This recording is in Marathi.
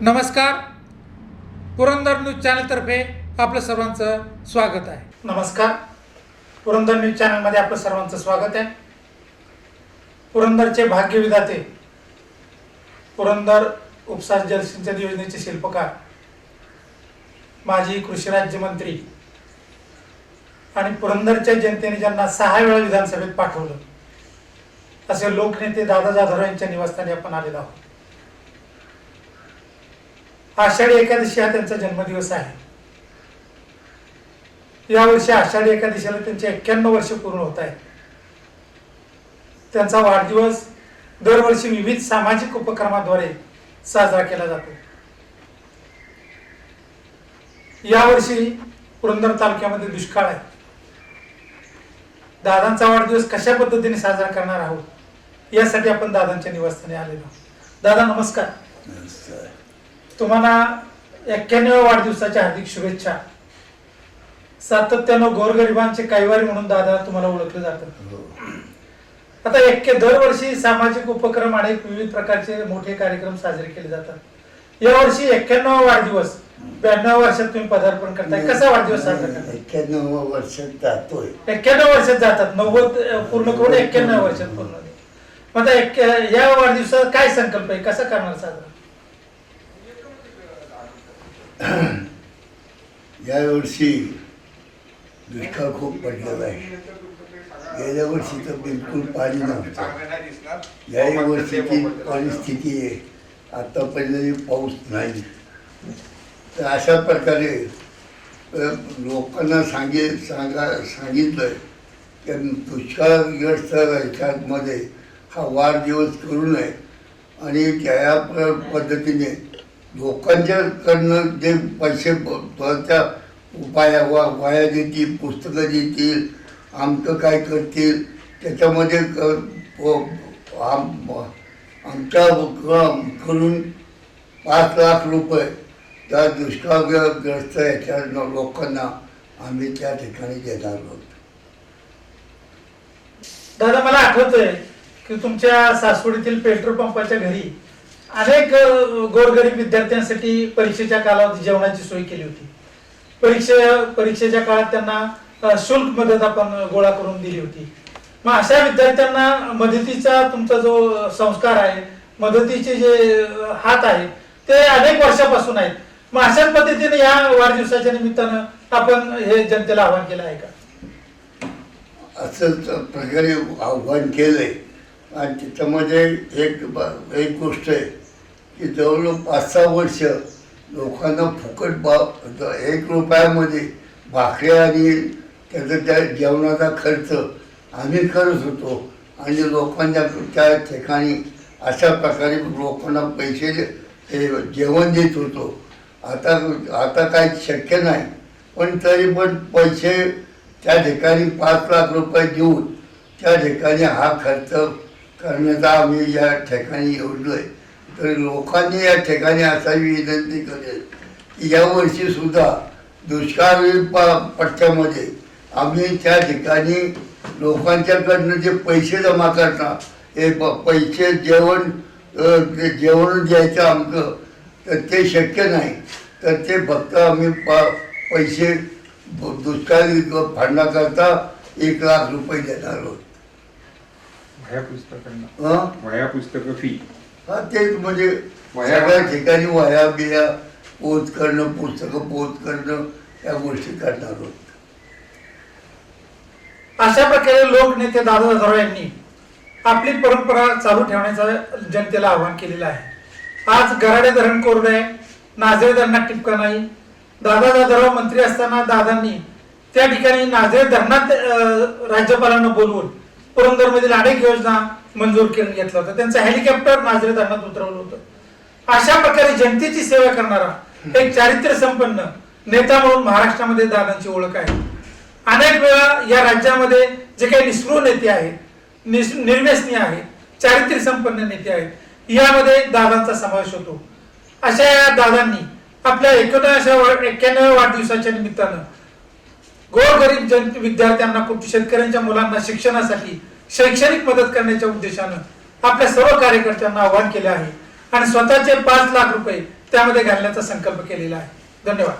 नमस्कार. पुरंदर न्यूज चॅनलतर्फे आपलं सर्वांचं स्वागत आहे. नमस्कार. पुरंदर न्यूज चॅनलमध्ये आपलं सर्वांचं स्वागत आहे. पुरंदरचे भाग्यविधाते पुरंदर उपसा जलसिंचन योजनेचे शिल्पकार माजी कृषी राज्यमंत्री आणि पुरंदरच्या जनतेने ज्यांना सहा वेळा विधानसभेत पाठवलं असे लोकनेते दादा जाधव यांच्या निवासस्थानी आपण आलेलो आहोत. आषाढी एकादशी हा त्यांचा जन्मदिवस आहे. यावर्षी आषाढी एकादशीला त्यांचे एक्क्याण्णव वर्ष पूर्ण होत आहेत. त्यांचा वाढदिवस दरवर्षी विविध सामाजिक उपक्रमाद्वारे साजरा केला जातो. यावर्षी पुरंदर तालुक्यामध्ये दुष्काळ आहे. दादांचा वाढदिवस कशा पद्धतीने साजरा करणार आहोत? यासाठी आपण दादांच्या निवासस्थानी आलेलो दादा नमस्कार. तुम्हाला एक्क्याण्णव वाढदिवसाच्या हार्दिक शुभेच्छा. सातत्यानं गोरगरिबांचे कैवारी म्हणून दादा तुम्हाला ओळखलं जातं. आता एक्के दरवर्षी सामाजिक उपक्रम आणि विविध प्रकारचे मोठे कार्यक्रम साजरे केले जातात. यावर्षी एक्क्याण्णव वाढदिवस ब्याण्णव वर्षात तुम्ही पदार्पण करताय. कसा वाढदिवस साजरा करताय? एक्क्याण्णव वर्षात जातोय. एक्क्याण्णव वर्षात जातात. नव्वद पूर्ण करून एक्क्याण्णव वर्षात पूर्ण. मग या वाढदिवसात काय संकल्प आहे? कसा करणार साजरा? यावर्षी दुष्काळ खूप पडलेला आहे. गेल्या वर्षी तर बिलकुल पाणी नव्हतं. या वर्षीची परिस्थिती आहे. आत्तापर्यंत पाऊस नाही. तर अशा प्रकारे लोकांना सांगे सांगा सांगितलं की दुष्काळग्रस्त ह्याच्यामध्ये हा वाढदिवस करू नये. आणि त्या पद्धतीने लोकांच्याकडनं जे पैसे ब- उपाया वा वाया देतील पुस्तकं देतील आमचं काय करतील त्याच्यामध्ये क- आम- आमच्या क- कडून पाच लाख रुपये त्या दुष्काळग्रस्त याच्या लोकांना आम्ही त्या ठिकाणी देणार आहोत. दादा मला आठवतंय की तुमच्या सासवडीतील पेट्रोल पंपाच्या घरी अनेक गोरगरीब विद्यार्थ्यांसाठी परीक्षेच्या कालावधी जेवणाची सोय केली होती. परीक्षा परीक्षेच्या काळात त्यांना शुल्क मदत आपण गोळा करून दिली होती. मग अशा विद्यार्थ्यांना मदतीचा तुमचा जो संस्कार आहे मदतीचे जे हात आहे ते अनेक वर्षापासून आहेत. मग अशाच पद्धतीने या वाढदिवसाच्या निमित्तानं आपण हे जनतेला आवाहन केलं आहे का? असंच प्रकारे आव्हान केलंय. आणि त्याच्यामध्ये एक ब- एक गोष्ट आहे. की जवळजवळ पाच सहा वर्ष लोकांना फुकट बा एक रुपयामध्ये भाकऱ्या आणि त्याचा त्या जेवणाचा खर्च आम्ही करत होतो. आणि लोकांच्या त्या ठिकाणी अशा प्रकारे लोकांना पैसे हे जेवण देत होतो. आता आता काही शक्य नाही. पण तरी पण पैसे त्या ठिकाणी पाच लाख रुपये देऊन त्या ठिकाणी हा खर्च करण्याचा आम्ही या ठिकाणी योजलोय तर लोकांनी या ठिकाणी असावी विनंती करेल की यावर्षी सुद्धा दुष्काळी पट्ट्यामध्ये आम्ही त्या ठिकाणी लोकांच्याकडनं जे पैसे जमा करणार हे पैसे जेवण जेवण द्यायचं आमचं तर ते शक्य नाही तर ते फक्त आम्ही प पैसे दुष्काळी फंडाकरता एक लाख रुपये देणार आहोत पुस्तकांना पुस्तक फी हा तेच म्हणजे सगळ्या ठिकाणी वह्या बिया पोच करणं पुस्तकं पोच करणं या गोष्टी करणार आहोत अशा प्रकारे लोकनेते दादा जाधव यांनी आपली परंपरा चालू ठेवण्याचं जनतेला आवाहन केलेलं आहे. आज गराडे धरण कोरडे आहे नाझरे धरणात टिपका नाही. दादा जाधवराव मंत्री असताना दादांनी त्या ठिकाणी नाझरे धरणात राज्यपालांना बोलवून पुरंदरमधील अनेक योजना मंजूर करून घेतला होता. त्यांचं हेलिकॉप्टर नाझरे धरणात उतरवलं होतं. अशा प्रकारे जनतेची सेवा करणारा एक चारित्र्य संपन्न नेता म्हणून महाराष्ट्रामध्ये दादांची ओळख आहे. अनेक वेळा या राज्यामध्ये जे काही निस्पृह नेते आहेत निर्व्यसनीय आहेत चारित्र्य संपन्न नेते आहेत यामध्ये दादांचा समावेश होतो. अशा या दादांनी आपल्या एकोणऐंशी एक्क्याण्णव वाढदिवसाच्या निमित्तानं गोरगरीब जन विद्यार्थ्यांना कुठे शेतकऱ्यांच्या मुलांना शिक्षणासाठी शैक्षणिक मदत करण्याच्या उद्देशानं आपल्या सर्व कार्यकर्त्यांना आवाहन केले आहे. आणि स्वतःचे पाच लाख रुपये त्यामध्ये घालण्याचा संकल्प केलेला आहे. धन्यवाद.